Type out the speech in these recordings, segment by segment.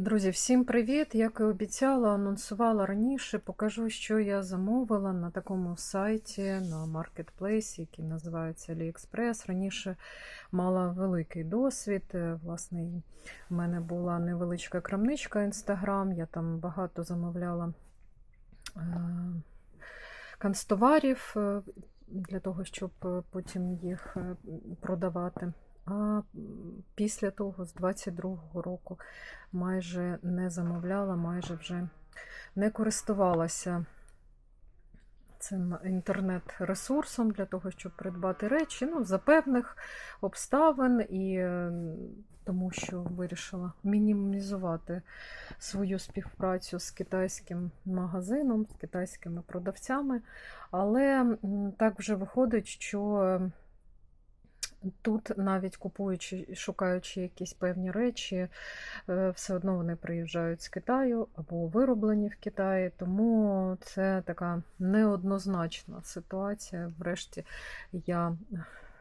Друзі, всім привіт! Як і обіцяла, анонсувала раніше, покажу, що я замовила на такому сайті на маркетплейсі, який називається AliExpress. Раніше мала великий досвід. Е, Власне, в мене була невеличка крамничка Instagram, я там багато замовляла е, канцтоварів е, для того, щоб потім їх продавати. А після того, з 22-го року, майже не замовляла, майже вже не користувалася цим інтернет-ресурсом для того, щоб придбати речі. Ну, за певних обставин і тому, що вирішила мінімізувати свою співпрацю з китайським магазином, з китайськими продавцями. Але так вже виходить, що Тут навіть купуючи, шукаючи якісь певні речі, е, все одно вони приїжджають з Китаю або вироблені в Китаї, тому це така неоднозначна ситуація. Врешті я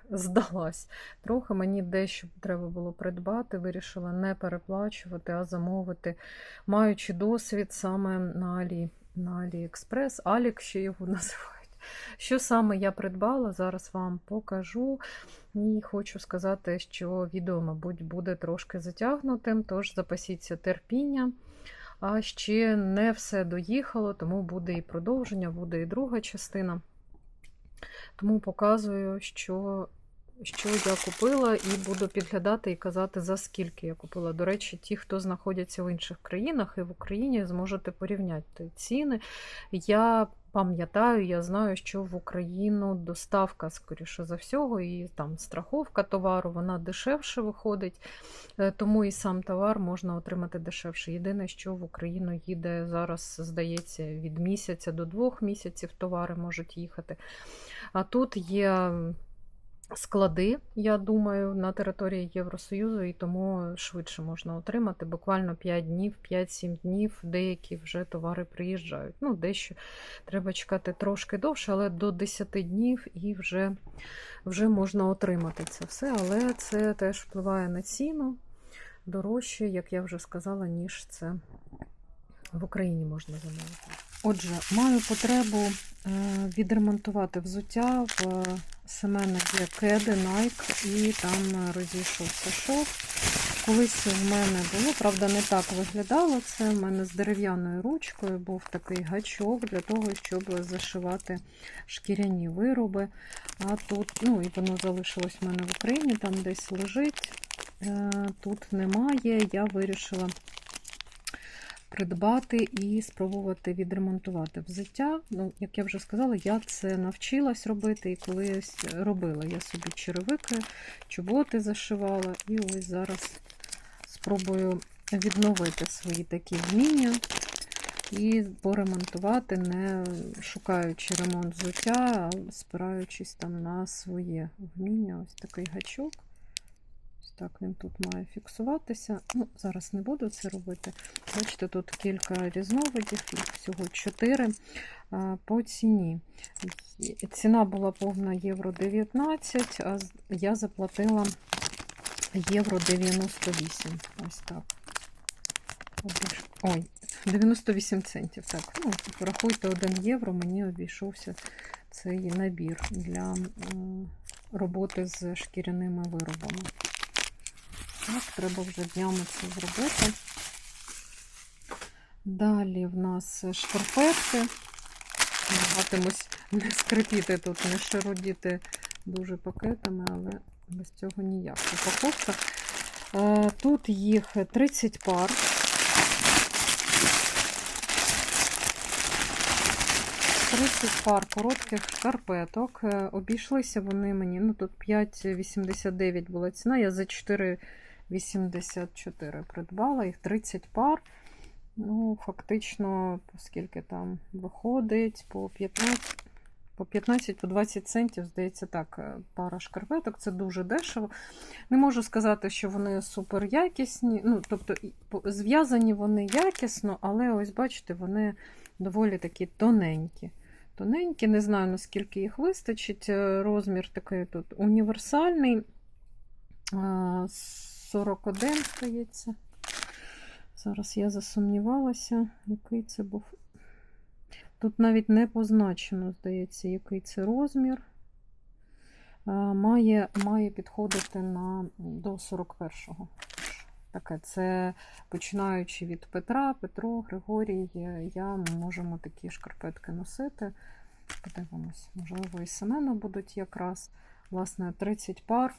здалась. Трохи мені дещо треба було придбати, вирішила не переплачувати, а замовити, маючи досвід саме на Алі, на Аліекспрес, Алік ще його називають. Що саме я придбала, зараз вам покажу. І хочу сказати, що відео, мабуть, буде трошки затягнутим, тож запасіться терпіння. А ще не все доїхало, тому буде і продовження, буде і друга частина. Тому показую, що що я купила, і буду підглядати і казати, за скільки я купила. До речі, ті, хто знаходяться в інших країнах і в Україні, зможете порівняти ціни. Я пам'ятаю, я знаю, що в Україну доставка, скоріше за всього, і там страховка товару, вона дешевше виходить, е, тому і сам товар можна отримати дешевше. Єдине, що в Україну їде зараз, здається, від місяця до двох місяців товари можуть їхати. А тут є склади, я думаю, на території Євросоюзу, і тому швидше можна отримати. Буквально 5 днів, 5-7 днів, деякі вже товари приїжджають. Ну, дещо треба чекати трошки довше, але до 10 днів і вже, вже можна отримати це все. Але це теж впливає на ціну дорожче, як я вже сказала, ніж це в Україні можна замовити. Отже, маю потребу е, відремонтувати взуття в Семена є кеди, Nike, і там розійшовся шов. Колись в мене було, правда, не так виглядало це. В мене з дерев'яною ручкою був такий гачок для того, щоб зашивати шкіряні вироби. А тут, ну, і воно залишилось в мене в Україні, там десь лежить. Е, тут немає. Я вирішила придбати і спробувати відремонтувати взуття. Ну, як я вже сказала, я це навчилась робити і колись робила. Я собі черевики, чоботи зашивала, і ось зараз спробую відновити свої такі вміння і поремонтувати, не шукаючи ремонт взуття, а спираючись там на своє вміння. Ось такий гачок. Так, він тут має фіксуватися. Ну, Зараз не буду це робити. Бачите, тут кілька різновидів, їх всього 4 по ціні. Ціна була повна євро 19, а я заплатила євро 98. Ось так. Ой, 98 центів. Так, ну, рахуйте 1 євро, мені обійшовся цей набір для роботи з шкіряними виробами. Так, треба вже днями це зробити. Далі в нас шкарпетки. Намагатимусь не скрипіти тут, не шародіти дуже пакетами, але без цього ніяк. Упаковка. Е, тут їх 30 пар. Тридцять пар коротких шкарпеток. Е, обійшлися вони мені, ну тут 5,89 була ціна, я за 4 84 придбала, їх 30 пар. Ну, фактично, скільки там виходить, по 15 по 15-20 центів, здається, так, е, пара шкарпеток. Це дуже дешево. Не можу сказати, що вони супер якісні. Ну, тобто, зв'язані вони якісно, але ось, бачите, вони доволі такі тоненькі. Тоненькі, не знаю, наскільки їх вистачить. Е, розмір такий тут універсальний. 41, здається. Зараз я засумнівалася, який це був. Тут навіть не позначено, здається, який це розмір. Е, Має, має підходити на, до 41-го. Таке, це починаючи від Петра, Петро, Григорій, я можемо такі шкарпетки носити. Подивимось, можливо, і Семена будуть якраз. Власне, 30 пар.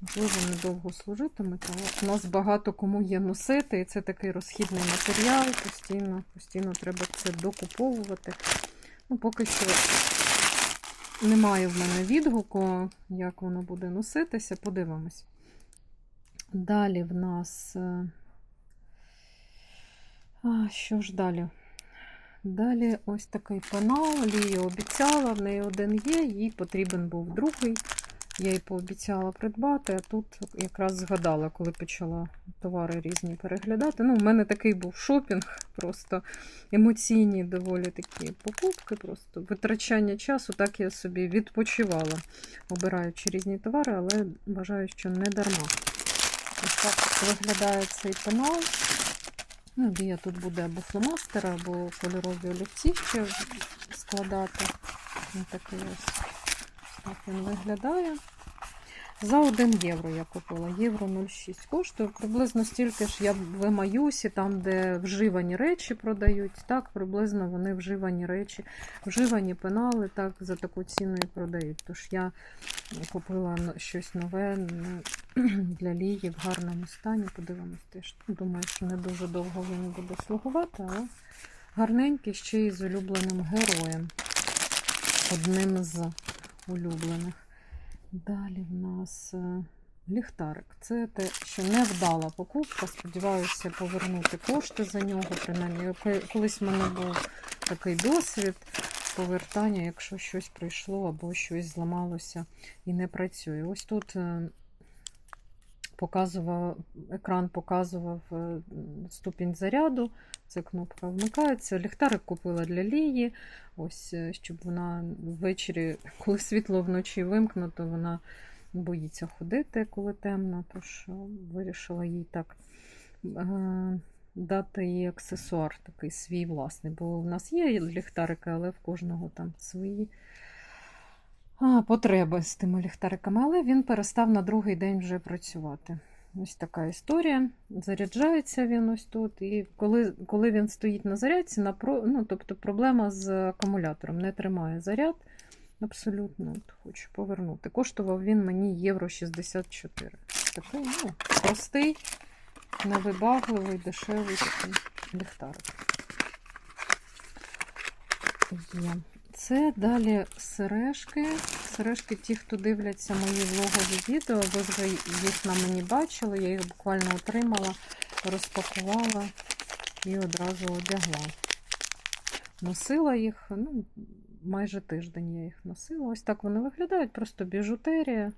Можливо, недовго служитимуть, але у нас багато кому є носити, і це такий розхідний матеріал. Постійно, постійно треба це докуповувати. Ну, поки що немає в мене відгуку, як воно буде носитися. Подивимось. Далі в нас. е, А, що ж далі? Далі ось такий пенал. Лія обіцяла, в неї один є, їй потрібен був другий. Я їй пообіцяла придбати, а тут якраз згадала, коли почала товари різні переглядати. Ну, в мене такий був шопінг, просто емоційні доволі такі покупки, просто витрачання часу. Так я собі відпочивала, обираючи різні товари, але вважаю, що не дарма. Ось так виглядає цей пенал. Ну, Лія тут буде або фломастери, або кольорові олівці ще складати. Ось такий ось. Так він виглядає. За 1 євро я купила. Євро 0,6 коштує. Приблизно стільки ж я в Емаюсі, там, де вживані речі продають. Так, приблизно вони вживані речі, вживані пенали, так, за таку ціну і продають. Тож я купила щось нове для Лії в гарному стані. Подивимось теж. Думаю, що не дуже довго він буде слугувати, але гарненький ще й з улюбленим героєм. Одним з улюблених. Далі в нас е, ліхтарик. Це те, що невдала покупка. Сподіваюся повернути кошти за нього. Принаймні, колись в мене був такий досвід повертання, якщо щось прийшло або щось зламалося і не працює. Ось тут е, показував, екран показував е, ступінь заряду. Це кнопка вмикається. Ліхтарик купила для Лії. Ось, е, щоб вона ввечері, коли світло вночі вимкнуто, вона боїться ходити, коли темно. Тож е, вирішила їй так дати їй аксесуар такий свій власний. Бо в нас є ліхтарики, але в кожного там свої потреби з тими ліхтариками. Але він перестав на другий день вже працювати. Ось така історія. Заряджається він ось тут. І коли, коли він стоїть на зарядці, напро... ну, тобто проблема з акумулятором не тримає заряд. Абсолютно, От хочу повернути. Коштував він мені євро 64. Такий, ну, простий, невибагливий, дешевий ліхтарик. Є. Це далі сережки. Сережки, ті, хто дивляться мої влогові відео, ви вже їх на мені бачили, я їх буквально отримала, розпакувала і одразу одягла. Носила їх, ну, майже тиждень я їх носила. Ось так вони виглядають, просто біжутерія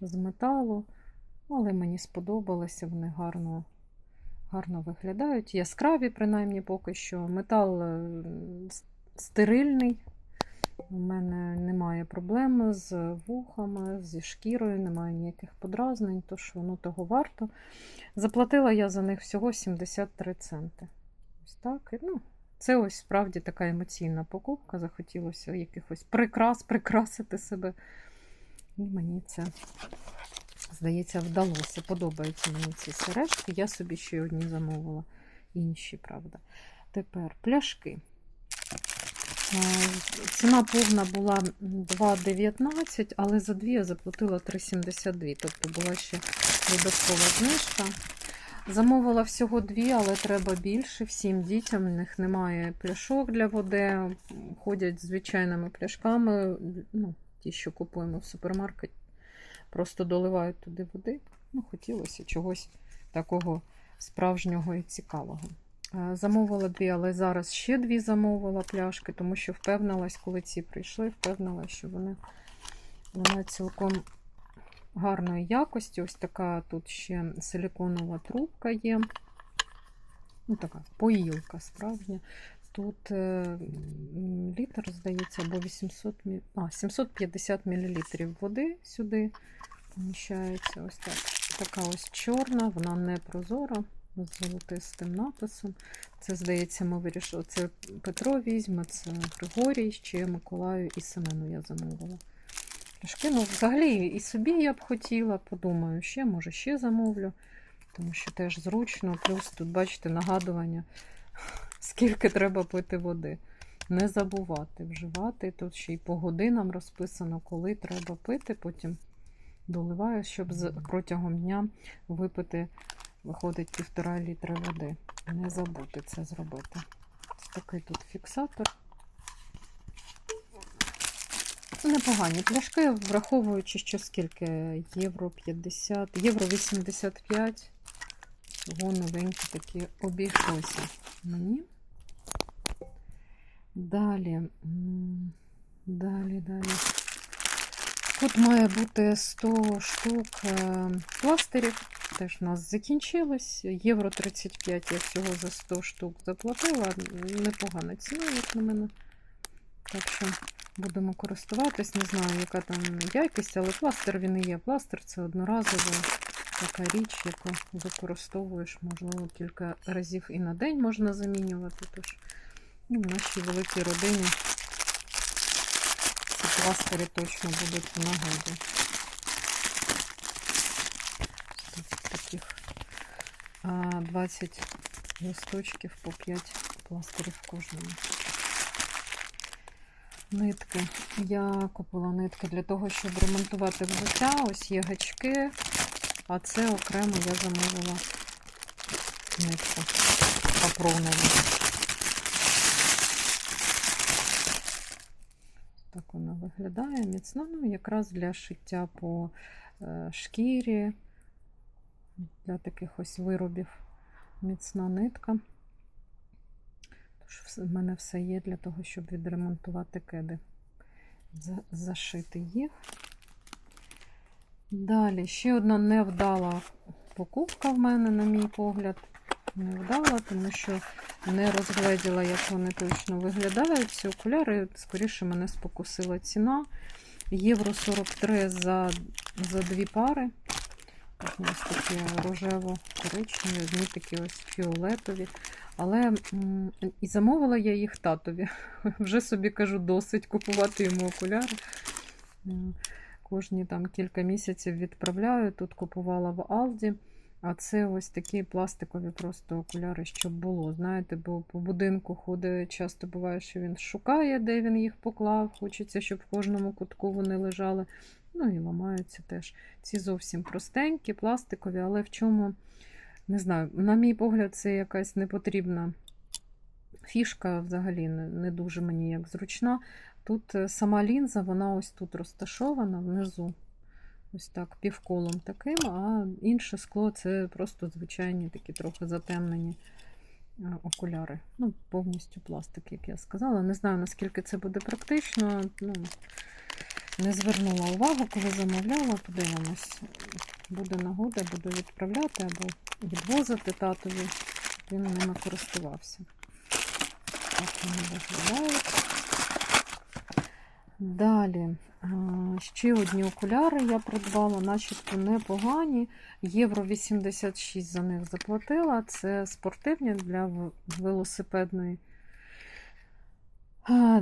з металу. Але мені сподобалося, вони гарно, гарно виглядають. Яскраві, принаймні, поки що. Метал е, стерильний. У мене немає проблем з вухами, зі шкірою, немає ніяких подразнень, тож воно того варто. Заплатила я за них всього 73 центи. Ось так. Ну, це ось справді така емоційна покупка. Захотілося якихось прикрас, прикрасити себе. І мені це, здається, вдалося. Подобаються мені ці сережки. Я собі ще одні замовила. Інші, правда. Тепер пляшки. Е, Ціна повна була 2,19, але за дві я заплатила 3,72, тобто була ще додаткова знижка. Замовила всього дві, але треба більше. Всім дітям. В них немає пляшок для води, ходять з звичайними пляшками. Ну, ті, що купуємо в супермаркеті, просто доливають туди води. Ну, хотілося чогось такого справжнього і цікавого. Е, Замовила дві, але зараз ще дві замовила пляшки, тому що впевнилась, коли ці прийшли, впевнилась, що вони, вони цілком гарної якості. Ось така тут ще силіконова трубка є. Ну, така поїлка справжня. Тут е, літр, здається, або 800 а, 750 мл води сюди поміщається. Ось так. Така ось чорна, вона не прозора. З золотистим написом. Це, здається, ми вирішили. Це Петро візьме, це Григорій, ще Миколаю і Семену я замовила. Пляшки, ну, взагалі, і собі я б хотіла, подумаю, ще, може, ще замовлю, тому що теж зручно. Плюс тут, бачите, нагадування, скільки треба пити води. Не забувати вживати. Тут ще й по годинам розписано, коли треба пити. Потім доливаю, щоб протягом дня випити, виходить півтора літра води. Не забути це зробити. Ось такий тут фіксатор. Непогані пляшки, враховуючи, що скільки євро 50, євро 85. Того новенькі такі обійшлося мені. Далі. Далі, далі. Тут має бути 100 штук е, пластирів. Теж у нас закінчилось. Євро 35 я всього за 100 штук заплатила. Непогана ціна, як на мене. Так що будемо користуватись. Не знаю, яка там якість, але пластир він і є. Пластир це одноразова така річ, яку використовуєш, можливо, кілька разів і на день можна замінювати. Тож ну, в нашій великій родині ці пластирі точно будуть в нагоді. Таких 20 листочків по 5 пластирів кожному. Нитки. Я купила нитки для того, щоб ремонтувати взуття. Ось є гачки, а це окремо я замовила нитку папронову. Так вона виглядає міцна, ну якраз для шиття по е, шкірі, для таких ось виробів міцна нитка. Тож в мене все є для того, щоб відремонтувати кеди, зашити їх. Далі ще одна невдала покупка в мене, на мій погляд. Невдала, тому що не розгледіла, як вони точно виглядають. Ці окуляри, скоріше, мене спокусила ціна. Євро 43 за, за дві пари. Ось такі рожево-коричневі, одні такі ось фіолетові. Але і замовила я їх татові. Вже собі кажу, досить купувати йому окуляри. Кожні там кілька місяців відправляю. Тут купувала в Алді. А це ось такі пластикові просто окуляри, щоб було. Знаєте, бо по будинку ходить, часто буває, що він шукає, де він їх поклав. Хочеться, щоб в кожному кутку вони лежали. Ну і ламаються теж. Ці зовсім простенькі, пластикові, але в чому, не знаю, на мій погляд, це якась непотрібна фішка взагалі не, дуже мені як зручна. Тут е, сама лінза, вона ось тут розташована внизу. Ось так, півколом таким, а інше скло це просто звичайні такі трохи затемнені е, окуляри. Ну, повністю пластик, як я сказала. Не знаю, наскільки це буде практично. Ну, не звернула увагу, коли замовляла, подивимось. Буде нагода, буду відправляти або відвозити татові, він ними користувався. Так вони виглядають. Далі. Ще одні окуляри я придбала, начебто непогані. Євро 86 за них заплатила. Це спортивні для велосипедної.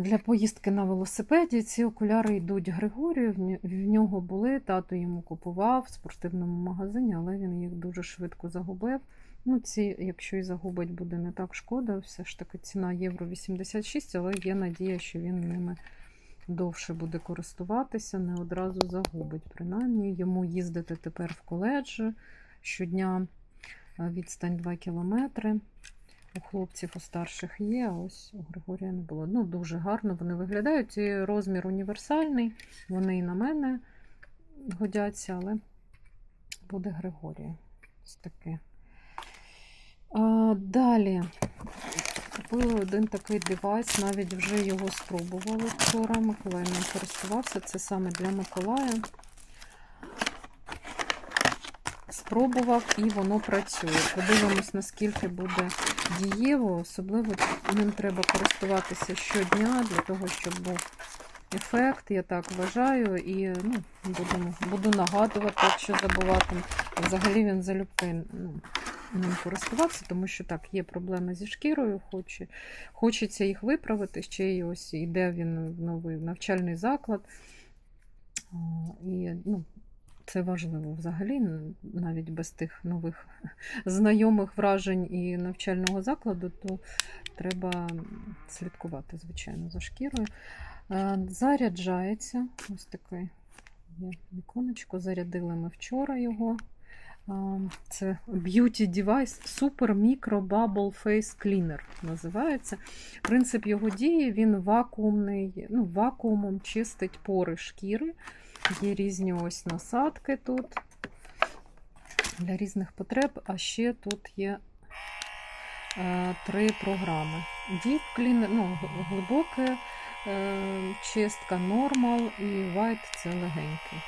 Для поїздки на велосипеді ці окуляри йдуть Григорію. В нього були, тато йому купував в спортивному магазині, але він їх дуже швидко загубив. Ну, ці, якщо і загубить, буде не так шкода. Все ж таки ціна євро 86, але є надія, що він ними довше буде користуватися, не одразу загубить. Принаймні, йому їздити тепер в коледж щодня е, відстань 2 кілометри. У хлопців у старших є, а ось у Григорія не було. Ну, дуже гарно вони виглядають. І розмір універсальний, вони і на мене годяться, але буде Григорія. Ось таке. А, далі. Купили один такий девайс, навіть вже його спробували вчора. Миколай ним користувався. Це саме для Миколая. Спробував і воно працює. Подивимось, наскільки буде дієво. Особливо ним треба користуватися щодня для того, щоб був ефект, я так вважаю. І ну, будемо, буду нагадувати, якщо забуватиму. Взагалі він залюбки ну, ним користуватися, тому що так, є проблеми зі шкірою, хоче, хочеться їх виправити. Ще й ось іде він в новий навчальний заклад. І ну, це важливо взагалі, навіть без тих нових знайомих вражень і навчального закладу, то треба слідкувати, звичайно, за шкірою. Е, Заряджається ось таке є віконечко. Зарядили ми вчора його. Це Beauty Device Super Micro Bubble Face Cleaner називається. Принцип його дії він вакуумний, ну, вакуумом чистить пори шкіри. Є різні ось насадки тут для різних потреб, а ще тут є е, три програми. Deep Cleaner, ну, глибоке е, чистка, Normal і White це легенький.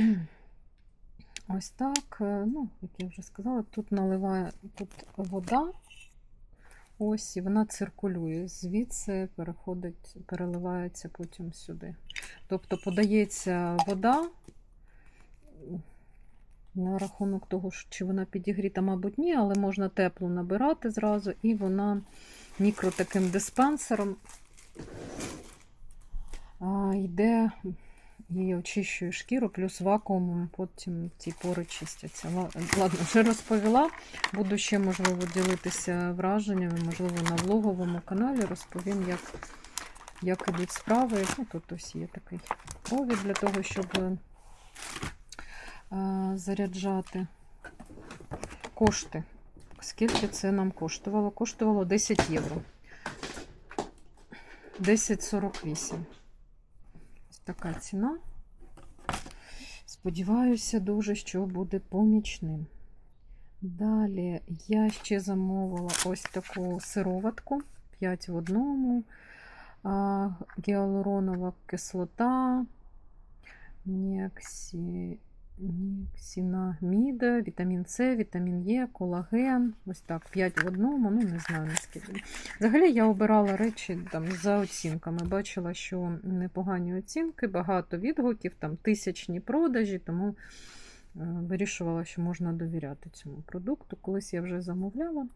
Ось так. е, Ну, як я вже сказала, тут наливає тут вода. Ось, і вона циркулює. Звідси переходить, переливається потім сюди. Тобто подається вода. На рахунок того, чи вона підігріта, мабуть, ні, але можна теплу набирати зразу, і вона мікро таким диспенсером йде і очищує шкіру, плюс вакуумом потім ті пори чистяться. Ладно, вже розповіла. Буду ще, можливо, ділитися враженнями, можливо, на влоговому каналі розповім, як, як ідуть справи. Ну, тут ось є такий провід для того, щоб е, заряджати кошти. Скільки це нам коштувало? Коштувало 10 євро. 10,48. Така ціна. Сподіваюся дуже, що буде помічним. Далі я ще замовила ось таку сироватку 5 в одному. Гіалуронова кислота, Нексі... Нексінаміда, вітамін С, вітамін Е, колаген. Ось так, 5 в одному, ну не знаю наскільки. Взагалі я обирала речі там за оцінками. Бачила, що непогані оцінки, багато відгуків, там тисячні продажі, тому е, вирішувала, що можна довіряти цьому продукту. Колись я вже замовляла,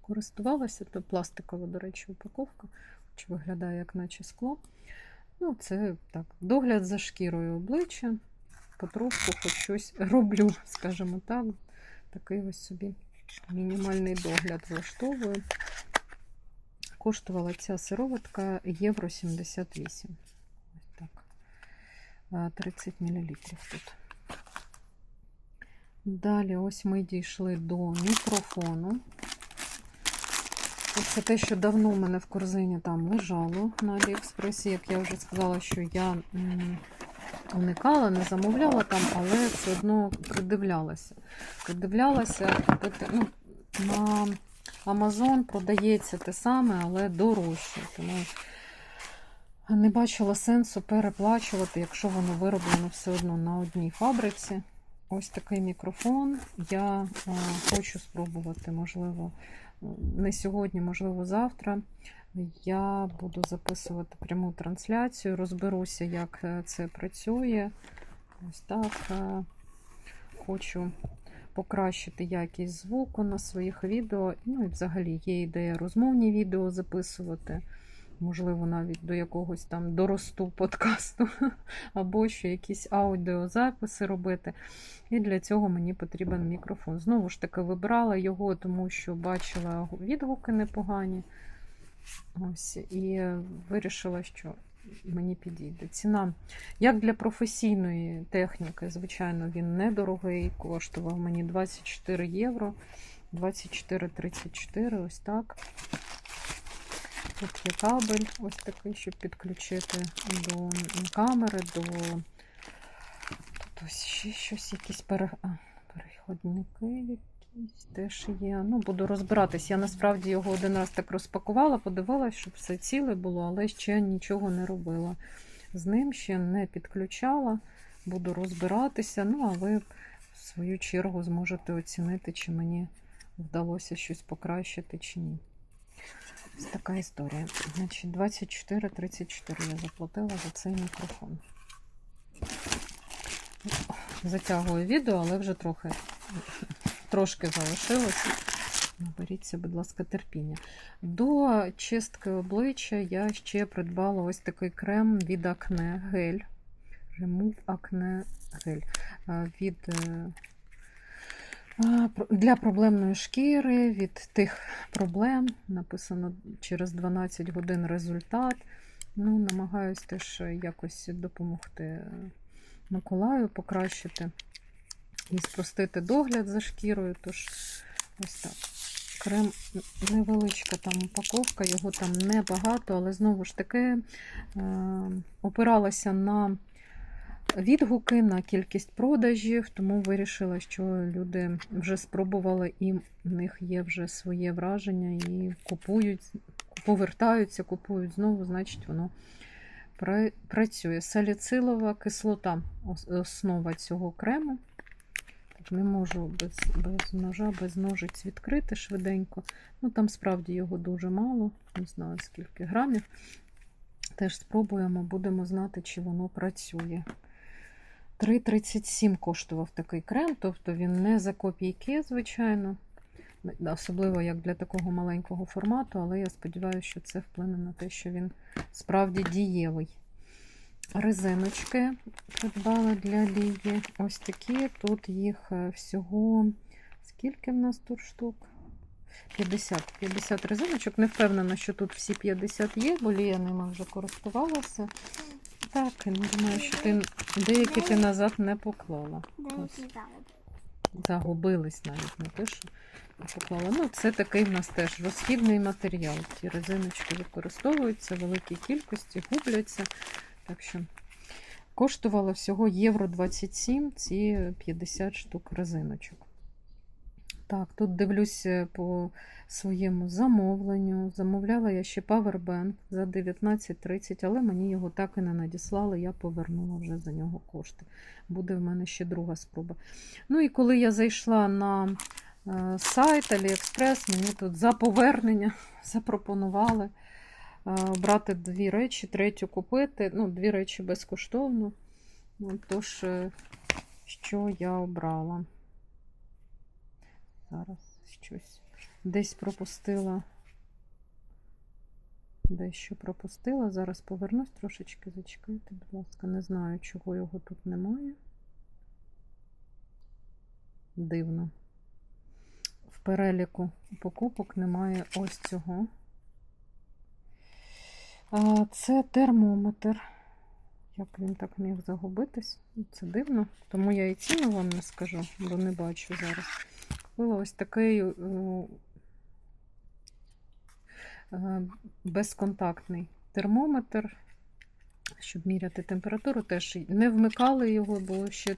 користувалася, то пластикова, до речі, упаковка, хоч виглядає як наче скло. Ну, це так, догляд за шкірою обличчя. Потрошку хоч щось роблю, скажімо так. Такий ось собі мінімальний догляд влаштовую. Коштувала ця сироватка євро 78. Ось так. 30 мл тут. Далі ось ми дійшли до мікрофону. Це те, що давно в мене в корзині там лежало на Аліекспресі. Як я вже сказала, що я уникала, не замовляла там, але все одно придивлялася. Придивлялася, купити, ну, на Amazon продається те саме, але дорожче. Тому не бачила сенсу переплачувати, якщо воно вироблено все одно на одній фабриці. Ось такий мікрофон. Я е, хочу спробувати, можливо, не сьогодні, можливо, завтра. Я буду записувати пряму трансляцію, розберуся, як е, це працює. Ось так. е, Хочу покращити якість звуку на своїх відео. Ну і взагалі є ідея розмовні відео записувати. Можливо, навіть до якогось там доросту подкасту, або ще якісь аудіозаписи робити. І для цього мені потрібен мікрофон. Знову ж таки, вибрала його, тому що бачила відгуки непогані. Ось, і вирішила, що мені підійде. Ціна, як для професійної техніки, звичайно, він недорогий, коштував мені 24 євро. 24,34, ось так. Тут є кабель, ось такий, щоб підключити до камери, до. Тут ось ще щось, якісь пере... переходники теж є. Ну, буду розбиратись. Я насправді його один раз так розпакувала, подивилась, щоб все ціле було, але ще нічого не робила. З ним ще не підключала, буду розбиратися. Ну, а ви, в свою чергу, зможете оцінити, чи мені вдалося щось покращити, чи ні. Ось така історія. Значить, 24-34 я заплатила за цей мікрофон. затягую відео, але вже трохи трошки залишилося. Наберіться, будь ласка, терпіння. До чистки обличчя я ще придбала ось такий крем від акне гель. Remove Acne гель. Е, Від, е, для проблемної шкіри, від тих проблем. Написано через 12 годин результат. Ну, намагаюсь теж якось допомогти Миколаю покращити і спростити догляд за шкірою. Тож ось так. Крем невеличка там упаковка, його там небагато, але знову ж таки е, опиралася на відгуки, на кількість продажів, тому вирішила, що люди вже спробували, і в них є вже своє враження, і купують, повертаються, купують знову, значить, воно працює. Саліцилова кислота основа цього крему. Не можу без, без ножа, без ножиць відкрити швиденько. Ну, там справді його дуже мало, не знаю скільки грамів. Теж спробуємо, будемо знати, чи воно працює. 3,37 коштував такий крем, тобто він не за копійки, звичайно. Особливо як для такого маленького формату, але я сподіваюся, що це вплине на те, що він справді дієвий. Резиночки придбала для Лії. Ось такі. Тут їх е, всього. Скільки в нас тут штук? 50. 50 резиночок. Не впевнена, що тут всі 50 є, бо Лія ними вже користувалася. Так, я думаю, що ти деякі ти назад не поклала. Ось. Загубились навіть, не те, що поклала. Ну, це такий в нас теж розхідний матеріал. Ті резиночки використовуються в великій кількості, губляться. Так що коштувало всього євро 27 ці 50 штук резиночок. Так, тут дивлюсь е, по своєму замовленню. Замовляла я ще Powerbank за 19.30, але мені його так і не надіслали. Я повернула вже за нього кошти. Буде в мене ще друга спроба. Ну і коли я зайшла на е, сайт AliExpress, мені тут за повернення запропонували брати дві речі, третю купити. Ну, дві речі безкоштовно. Ну, тож, е, що я обрала? Зараз щось десь пропустила. Дещо пропустила. Зараз повернусь трошечки, зачекайте, будь ласка, не знаю, чого його тут немає. Дивно. В переліку покупок немає ось цього. Це термометр. Як він так міг загубитись? Це дивно. Тому я і ціну вам не скажу, бо не бачу зараз. Купила ось такий е, е, безконтактний термометр, щоб міряти температуру. Теж не вмикали його, бо ще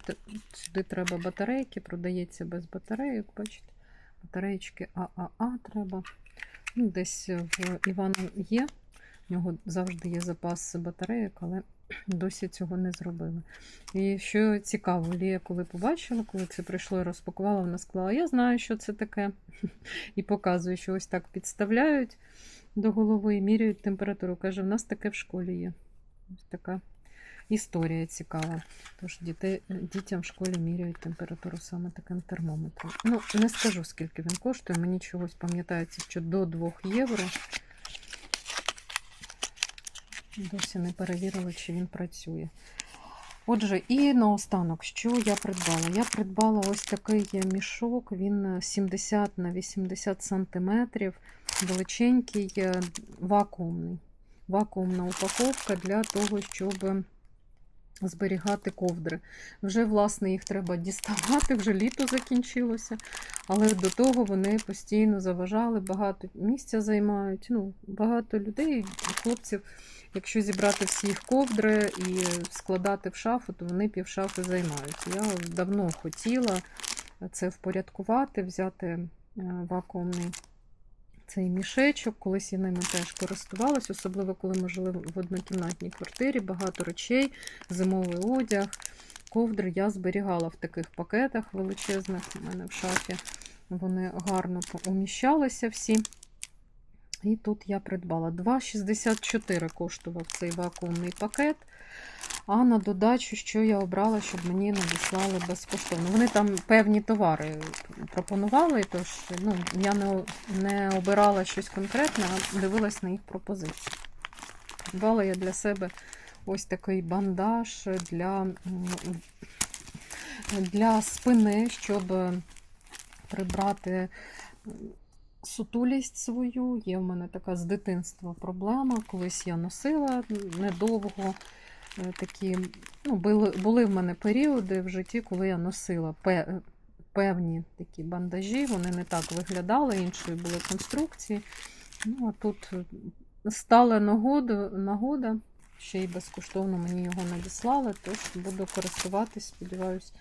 сюди треба батарейки, продається без батарейок, бачите? Батареєчки ААА треба. Ну, десь в Івана є. В нього завжди є запас батарейок, але досі цього не зробили. І що цікаво, Лія, коли побачила, коли це прийшло і розпакувала, вона сказала, я знаю, що це таке. І показує, що ось так підставляють до голови і міряють температуру. Каже, в нас таке в школі є. Ось така історія цікава. Тож дітей, дітям в школі міряють температуру саме таким термометром. Ну, не скажу, скільки він коштує. Мені чогось пам'ятається, що до 2 євро. Досі не перевірила, чи він працює. Отже, і наостанок, що я придбала? Я придбала ось такий мішок, він 70 на 80 сантиметрів, величенький, е, вакуумний. Вакуумна упаковка для того, щоб зберігати ковдри. Вже, власне, їх треба діставати, вже літо закінчилося, але до того вони постійно заважали, багато місця займають. Ну, Багато людей, хлопців, якщо зібрати всі їх ковдри і складати в шафу, то вони півшафи займають. Я давно хотіла це впорядкувати, взяти е, вакуумний цей мішечок. Колись я ними теж користувалась, особливо коли ми жили в однокімнатній квартирі, багато речей, зимовий одяг, ковдри я зберігала в таких пакетах величезних у мене в шафі. Вони гарно уміщалися всі. І тут я придбала 2,64 коштував цей вакуумний пакет. А на додачу, що я обрала, щоб мені надіслали безкоштовно. Вони там певні товари пропонували, тож ну, я не, не обирала щось конкретне, а дивилась на їх пропозиції. Придбала я для себе ось такий бандаж для, для спини, щоб прибрати сутулість свою. Є в мене така з дитинства проблема. Колись я носила недовго. е, Такі, ну, були, були в мене періоди в житті, коли я носила пе- певні такі бандажі, вони не так виглядали, іншої були конструкції. Ну, а тут стала нагода, нагода, ще й безкоштовно мені його надіслали, тож буду користуватись, сподіваюсь,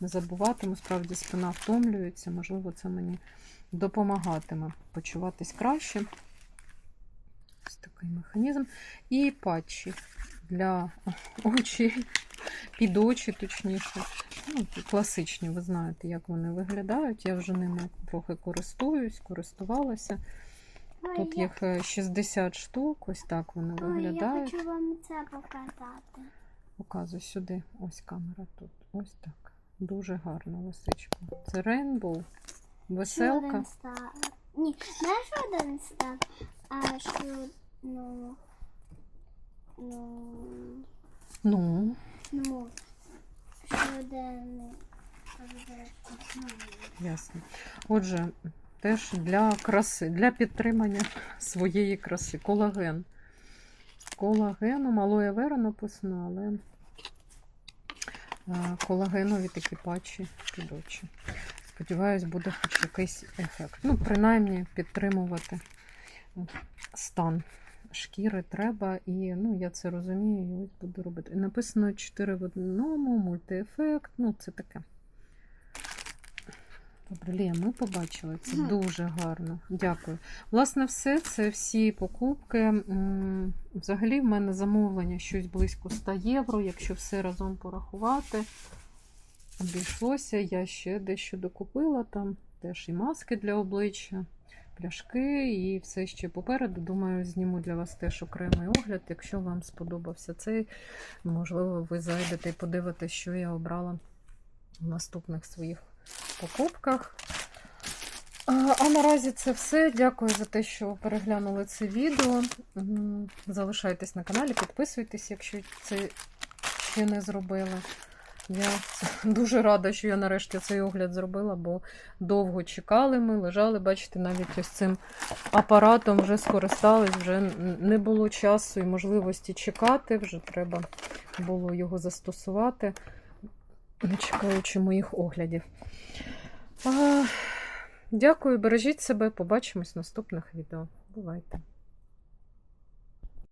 не забуватиму. Справді спина втомлюється, можливо, це мені допомагатиме почуватись краще. Ось такий механізм. І патчі для очей, під очі, точніше. Ну, класичні, ви знаєте, як вони виглядають. Я вже ними трохи користуюсь, користувалася. Тут їх е, 60 штук, ось так вони Ой, я хочу вам це показати. Показую сюди. Ось камера тут. Ось так. Дуже гарна лисичка. Це Rainbow. Веселка. Ні, знаєш один стар, а що, ну, ну, Ну, ну, що один, ясно. Отже, теж для краси, для підтримання своєї краси. Колаген. Колагеном, алоє вера написано, але е, колагенові такі патчі під очі. Сподіваюсь, буде хоч якийсь ефект. Ну, принаймні, підтримувати стан шкіри треба. І ну, я це розумію, і ось буду робити. І написано 4 в одному, мультиефект. Ну, це таке. Добре, Лія, ми побачили. Це дуже гарно. Дякую. Власне, все це всі покупки. Взагалі, в мене замовлення щось близько 100 євро, якщо все разом порахувати. Обійшлося, я ще дещо докупила там, теж і маски для обличчя, пляшки, і все ще попереду. Думаю, зніму для вас теж окремий огляд. Якщо вам сподобався цей, можливо, ви зайдете і подивитесь, що я обрала в наступних своїх покупках. А, наразі це все. Дякую за те, що переглянули це відео. Залишайтесь на каналі, підписуйтесь, якщо це ще не зробили. Я дуже рада, що я нарешті цей огляд зробила, бо довго чекали ми, лежали, бачите, навіть ось цим апаратом вже скористались, вже не було часу і можливості чекати, вже треба було його застосувати, не чекаючи моїх оглядів. А, Дякую, бережіть себе, побачимось в наступних відео. Бувайте!